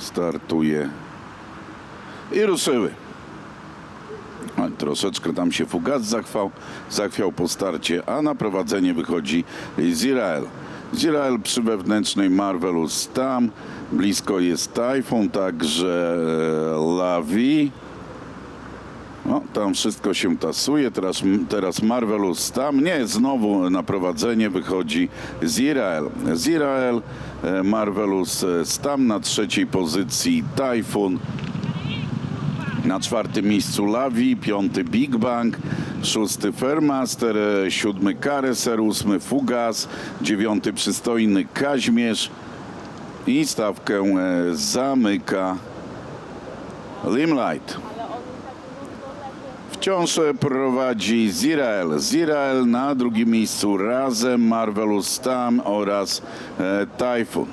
startuje i ruszyły. Troszeczkę tam się Fugas zachwał, zachwiał po starcie, a na prowadzenie wychodzi Zirael. Zirael przy wewnętrznej Marvelous tam, blisko jest Typhoon, także e, Lavi. No, tam wszystko się tasuje, teraz, teraz Marvelous tam, nie, znowu na prowadzenie wychodzi Zirael. Zirael, e, Marvelous e, tam na trzeciej pozycji Typhoon. Na czwartym miejscu Lavi, piąty Big Bang, szósty Fairmaster, e, siódmy Kareser, ósmy Fugas, dziewiąty przystojny Kaźmierz i stawkę zamyka Limelight. Wciąż prowadzi Zirael. Zirael na drugim miejscu razem Marvelous Tam oraz e, Typhoon.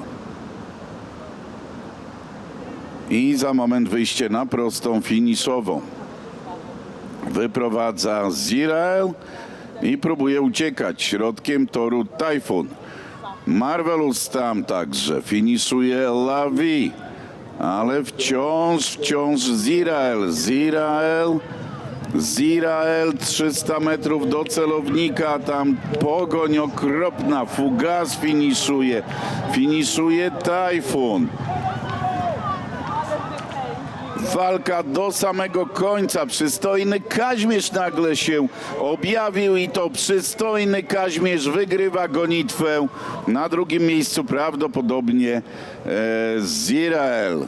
I za moment wyjście na prostą finiszową. Wyprowadza Zirael i próbuje uciekać środkiem toru Typhoon. Marvelous tam także finiszuje Lavi, ale wciąż, wciąż Zirael. Zirael, Zirael 300 metrów do celownika, tam pogoń okropna, Fugas finiszuje, finiszuje Typhoon. Walka do samego końca. Przystojny Kaźmierz nagle się objawił i to przystojny Kaźmierz wygrywa gonitwę. Na drugim miejscu prawdopodobnie e, Zirael.